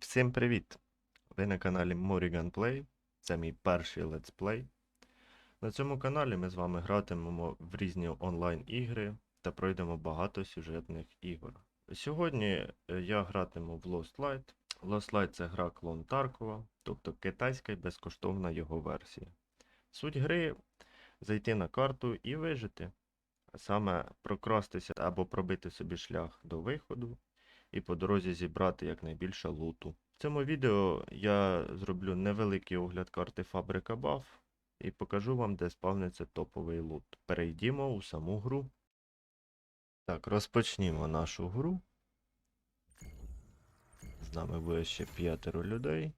Всім привіт! Ви на каналі Morrigan Play. Це мій перший летсплей. На цьому каналі ми з вами гратимемо в різні онлайн-ігри та пройдемо багато сюжетних ігор. Сьогодні е, я гратиму в Lost Light. Lost Light це гра клон Таркова, тобто китайська і безкоштовна його версія. Суть гри зайти на карту і вижити. А саме прокрастися або пробити собі шлях до виходу і по дорозі зібрати якнайбільше луту. В цьому відео я зроблю невеликий огляд карти Фабрика Баф і покажу вам, де спавниться топовий лут. Перейдімо у саму гру. Так, розпочнімо нашу гру. З нами буде ще п'ятеро людей.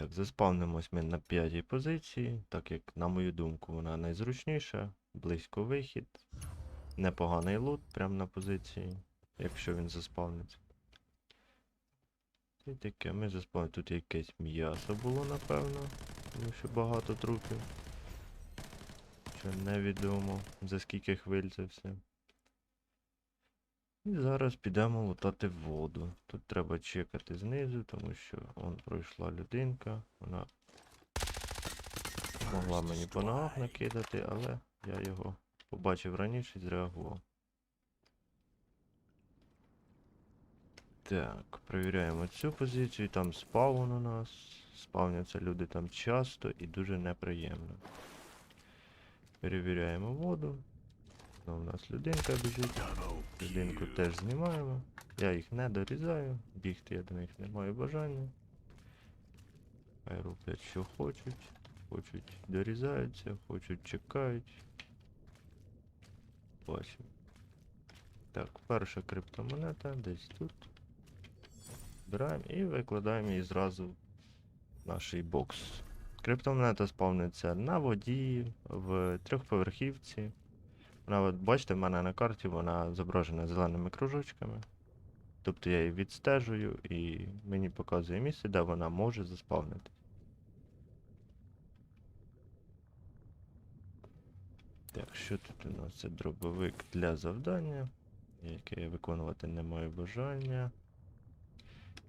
Так, заспавнимось ми на п'ятій позиції, так як, на мою думку, вона найзручніша, близько вихід, непоганий лут прямо на позиції, якщо він заспавниться. І таке, ми заспавнили. Тут якесь м'ясо було, напевно, тому що багато трупів. Що невідомо, за скільки хвиль це все. І зараз підемо лутати воду. Тут треба чекати знизу, тому що он пройшла людинка. Вона могла мені по ногах накидати, але я його побачив раніше і зреагував. Так, перевіряємо цю позицію. Там спаун у нас. Спавняться люди там часто і дуже неприємно. Перевіряємо воду. Ну, у нас людинка біжить. Людинку теж знімаємо. Я їх не дорізаю. Бігти я до них не маю бажання. Хай роблять, що хочуть. Хочуть дорізаються, хочуть чекають. Бачимо. Так, перша криптомонета десь тут. Збираємо і викладаємо її зразу в наш бокс. Криптомонета спавниться на воді, в трьохповерхівці. Вона, от, бачите, в мене на карті вона зображена зеленими кружочками. Тобто я її відстежую і мені показує місце, де вона може заспавнити. Так, що тут у нас? Це дробовик для завдання, яке я виконувати не маю бажання.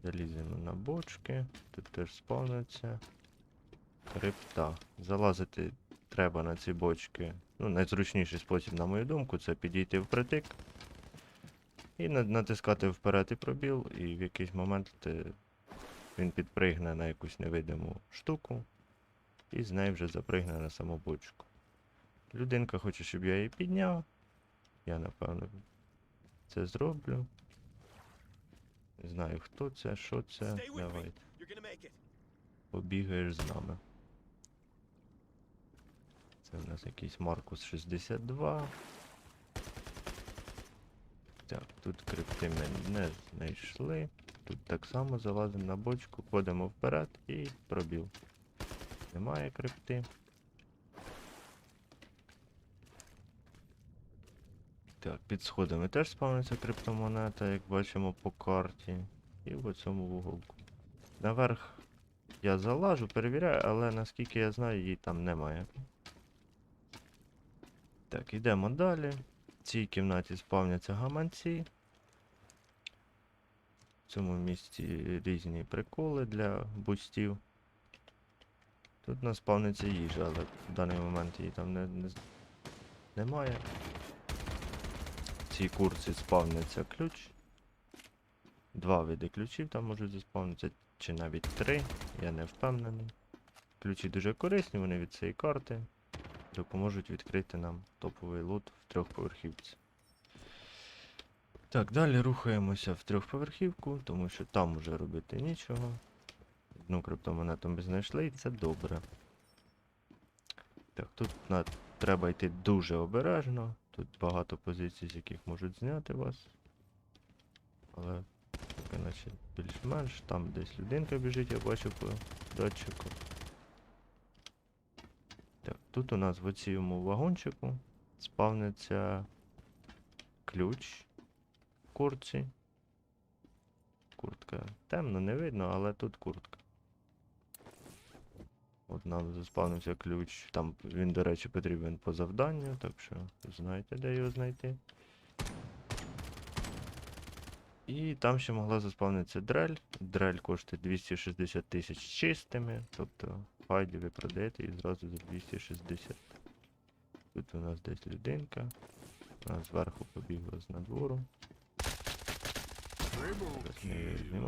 Заліземо на бочки. Тут теж спавниться. Крипта. Залазити треба на ці бочки. Ну, найзручніший спосіб, на мою думку, це підійти впритик і натискати вперед і пробіл, і в якийсь момент ти- він підпригне на якусь невидиму штуку, і з неї вже запригне на саму бочку. Людинка хоче, щоб я її підняв. Я, напевно, це зроблю. Не знаю, хто це, що це. Давай, побігаєш з нами. Це в нас якийсь Маркус 62. Так, тут крипти ми не знайшли. Тут так само залазимо на бочку, ходимо вперед і пробіл. Немає крипти. Так, під сходами теж спавниться криптомонета, як бачимо по карті. І в цьому вуголку. Наверх я залажу, перевіряю, але наскільки я знаю, її там немає. Так, йдемо далі. В цій кімнаті спавняться гаманці. В цьому місці різні приколи для бустів. Тут у нас спавниться їжа, але в даний момент її там не, не, немає. В цій курці спавниться ключ. Два види ключів там можуть заспавнитися, чи навіть три, я не впевнений. Ключі дуже корисні, вони від цієї карти допоможуть відкрити нам топовий лут в трьохповерхівці. Так, далі рухаємося в трьохповерхівку, тому що там уже робити нічого. Одну криптомонету ми знайшли, і це добре. Так, тут на... треба йти дуже обережно. Тут багато позицій, з яких можуть зняти вас. Але поки наче більш-менш. Там десь людинка біжить, я бачу по датчику. Тут у нас в цьому вагончику спавниться ключ в куртці. Куртка темно, не видно, але тут куртка. От нам заспавнився ключ. Там він, до речі, потрібен по завданню, так що знаєте, де його знайти. І там ще могла заспавнитися дрель. Дрель коштує 260 тисяч чистими. Тобто файді ви продаєте і зразу за 260. Тут у нас десь людинка. Вона зверху побігла з надвору.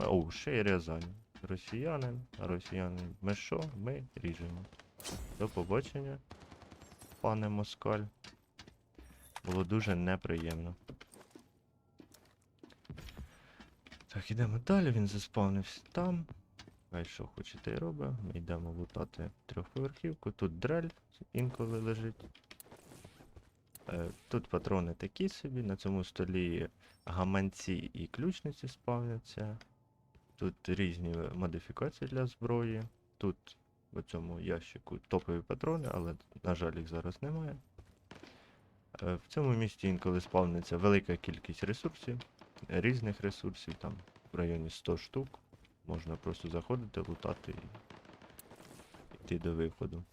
О, ще й Рязань. Росіянин, а росіянин. Ми що? Ми ріжемо. До побачення, пане Москаль. Було дуже неприємно. Так, ідемо далі, він заспавнився там. Хай що хочете і робить. Ми йдемо лутати трьохповерхівку. Тут дрель інколи лежить. Е, Тут патрони такі собі, на цьому столі гаманці і ключниці спавняться. Тут різні модифікації для зброї. Тут в цьому ящику топові патрони, але, на жаль, їх зараз немає. Е, В цьому місті інколи спавниться велика кількість ресурсів, різних ресурсів, там в районі 100 штук. Можна просто заходити, лутати і йти до виходу.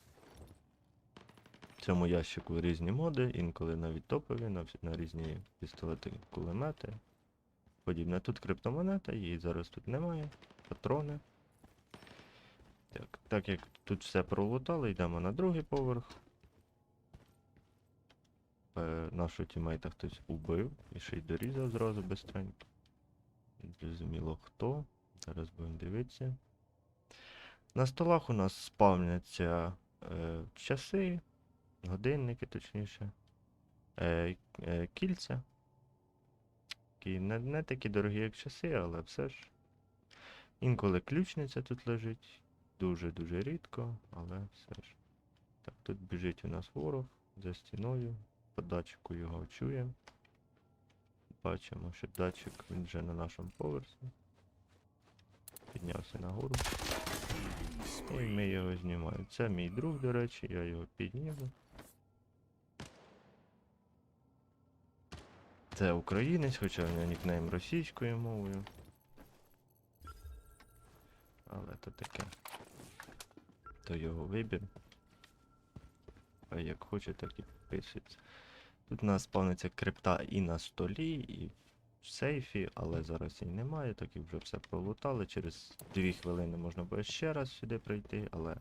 В цьому ящику різні моди, інколи навіть топові, на, на різні пістолети, кулемети. Подібне. Тут криптомонета, її зараз тут немає. Патрони. Так, так як тут все пролутали, йдемо на другий поверх. Е, нашого тімейта хтось убив і ще й дорізав зразу бистренько. Зрозуміло хто. Зараз будемо дивитися. На столах у нас спавняться е, часи, годинники, точніше. Е, е, кільця. Такі не, не такі дорогі, як часи, але все ж. Інколи ключниця тут лежить. Дуже-дуже рідко, але все ж. Так, тут біжить у нас ворог за стіною. По датчику його чуємо. Бачимо, що датчик він вже на нашому поверсі. Піднявся нагору. І ми його знімаємо. Це мій друг, до речі, я його підніму. Це українець, хоча в нього нікнейм російською мовою. Але то таке. То його вибір. А як хоче, так і підписується. Тут у нас спавниться крипта і на столі, і в сейфі, але зараз її немає, так як вже все пролутали. Через 2 хвилини можна буде ще раз сюди прийти, але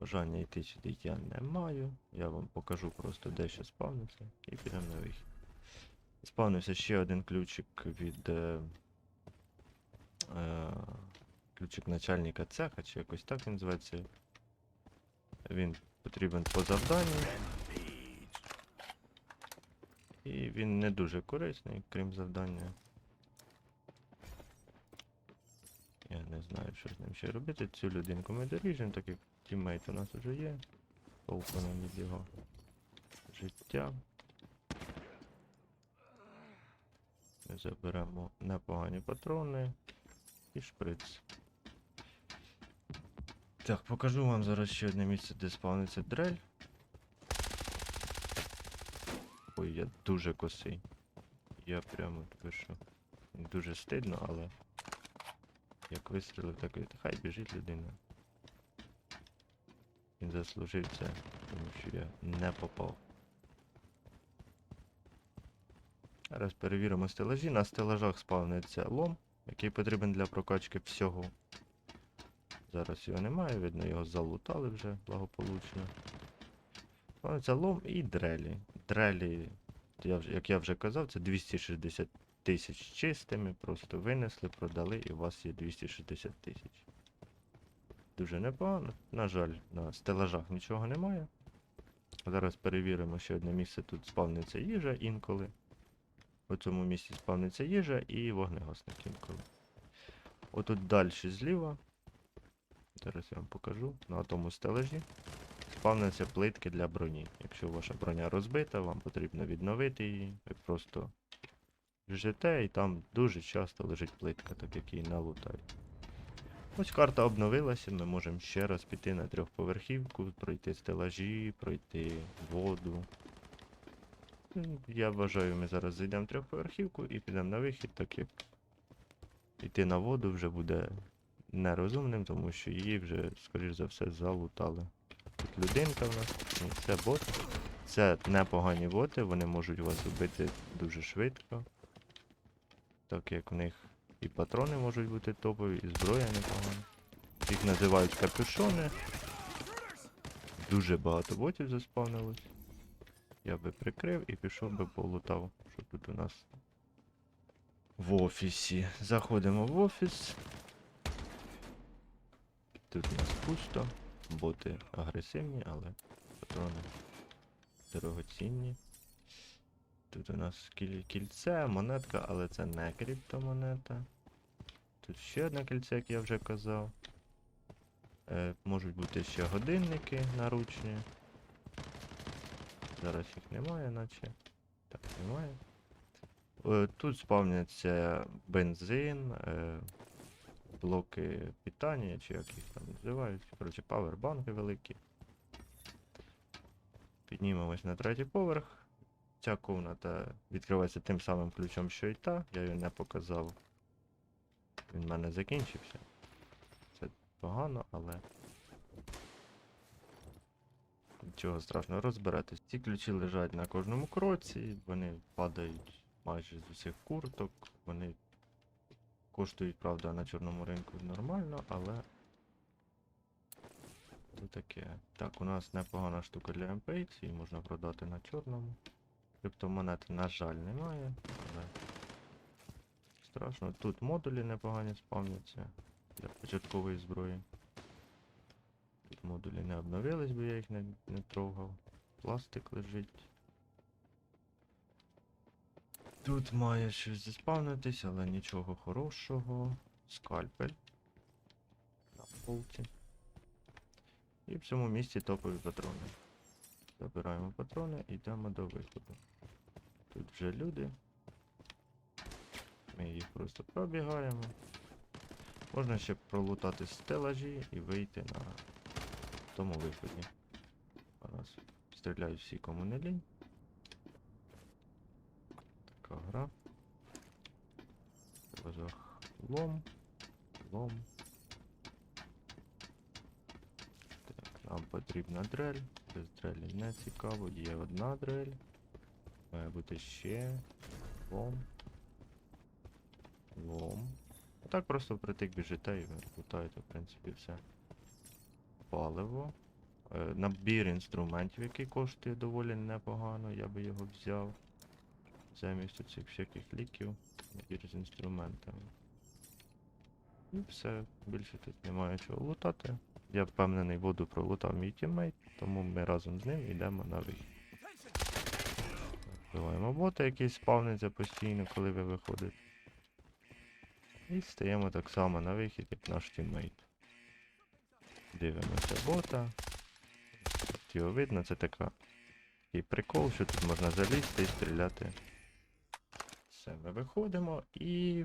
бажання йти сюди я не маю. Я вам покажу просто де що спавниться і підемо на вихід. Спавнився ще один ключик від. Е, е, ключик начальника цеха, чи якось так він називається. Він потрібен по завданню. І він не дуже корисний, крім завдання. Я не знаю, що з ним ще робити. Цю людинку ми доріжемо, так як тіммейт у нас вже є. Нам від його життя. Ми заберемо непогані патрони і шприц. Так, покажу вам зараз ще одне місце, де спавниться дрель. Ой, я дуже косий. Я прямо пишу. Дуже стидно, але як вистрілив, так і хай біжить людина. Він заслужив це, тому що я не попав. Зараз перевіримо стелажі. На стелажах спавниться лом, який потрібен для прокачки всього. Зараз його немає, видно, його залутали вже благополучно. Спавниться лом і дрелі. Дрелі, я як я вже казав, це 260 тисяч чистими, просто винесли, продали і у вас є 260 тисяч. Дуже непогано. На жаль, на стелажах нічого немає. Зараз перевіримо ще одне місце. Тут спавниться їжа інколи. У цьому місці спавниться їжа і вогнегасник інколи. Отут далі зліва. Зараз я вам покажу. На тому стележі. Спавняться плитки для броні. Якщо ваша броня розбита, вам потрібно відновити її. Ви просто біжите і там дуже часто лежить плитка, так як її налутають. Ось карта обновилася, ми можемо ще раз піти на трьохповерхівку, пройти стелажі, пройти воду. Я вважаю, ми зараз зайдемо трьохповерхівку і підемо на вихід, так як йти на воду вже буде нерозумним, тому що її вже, скоріш за все, залутали. Тут людинка в нас, ні, це бот. Це непогані боти, вони можуть вас вбити дуже швидко. Так як у них і патрони можуть бути топові, і зброя непогана. Їх називають капюшони. Дуже багато ботів заспавнилось. Я би прикрив і пішов би полутав, що тут у нас в офісі. Заходимо в офіс. Тут у нас пусто. Боти агресивні, але патрони дорогоцінні. Тут у нас кіль- кільце, монетка, але це не криптомонета. Тут ще одне кільце, як я вже казав. Е, можуть бути ще годинники наручні. Зараз їх немає, наче. Так, немає. Е, тут спавняться бензин, е, блоки питання, чи як їх там називають. Коротше, павербанки великі. Піднімемось на третій поверх. Ця комната відкривається тим самим ключом, що і та. Я її не показав. Він в мене закінчився. Це погано, але. Нічого страшного, розберетесь. Ці ключі лежать на кожному кроці, вони падають майже з усіх курток, вони коштують, правда, на чорному ринку нормально, але. То таке. Так, у нас непогана штука для MPX, її можна продати на чорному. Криптомонети, на жаль, немає, але страшно. Тут модулі непогані спавняться для початкової зброї. Тут модулі не обновились, бо я їх не, не трогав. Пластик лежить. Тут має щось заспавнитись, але нічого хорошого. Скальпель. На полці. І в цьому місці топові патрони. Забираємо патрони і йдемо до виходу. Тут вже люди. Ми їх просто пробігаємо. Можна ще пролутати стелажі і вийти на тому виході. Зараз стріляють всі, кому не лінь. Така гра. Глазах лом. Лом. Так, нам потрібна дрель. Без дрелі не цікаво. Є одна дрель. Має бути ще. Лом. Лом. А так просто впритик біжите і лутаєте, в принципі, все. Паливо. Е, Набір інструментів, який коштує доволі непогано, я би його взяв. Замість цих всяких ліків. Набір з інструментами. І все, більше тут немає чого лутати. Я впевнений, воду пролутав мій тіммейт, тому ми разом з ним йдемо на вихід. Вбиваємо бота, який спавниться постійно, коли ви виходите. І стаємо так само на вихід, як наш тіммейт. Дивимося бота. Тут Його видно, це така такий прикол, що тут можна залізти і стріляти. Все, ми виходимо і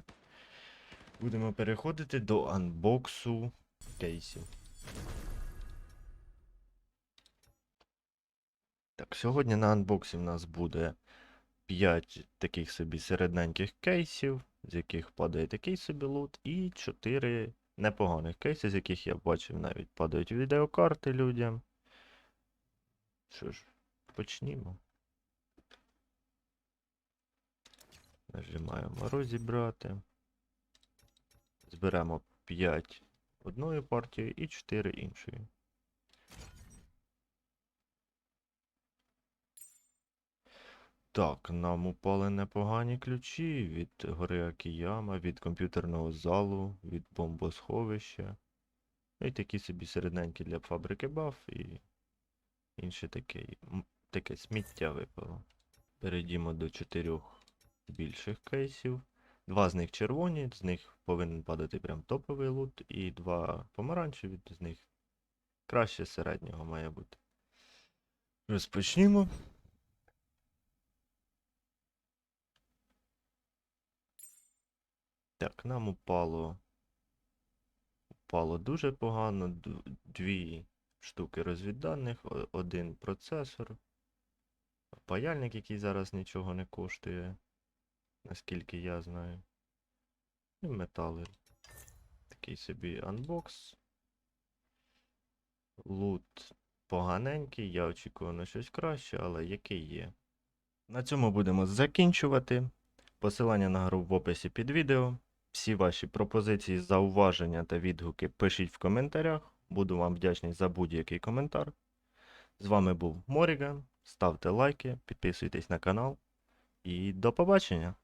будемо переходити до анбоксу кейсів. Так, сьогодні на анбоксі в нас буде 5 таких собі середненьких кейсів, з яких падає такий собі лут, і 4 непоганих кейси, з яких я бачив навіть падають відеокарти людям. Що ж, почнімо. Нажимаємо розібрати. Зберемо 5 одною партією і 4 іншою. Так, нам упали непогані ключі від гори Акіяма, від комп'ютерного залу, від бомбосховища. І такі собі середненькі для фабрики баф і інше таке, таке сміття випало. Перейдімо до чотирьох більших кейсів. Два з них червоні, з них повинен падати прям топовий лут, і два помаранчеві, з них краще середнього має бути. Розпочнімо. Так, нам упало. Упало дуже погано. Дві штуки розвідданих, один процесор. Паяльник, який зараз нічого не коштує, наскільки я знаю. І метали. такий собі анбокс. Лут поганенький, я очікував на щось краще, але який є. На цьому будемо закінчувати. Посилання на гру в описі під відео. Всі ваші пропозиції, зауваження та відгуки пишіть в коментарях. Буду вам вдячний за будь-який коментар. З вами був Моріган. Ставте лайки, підписуйтесь на канал. І до побачення!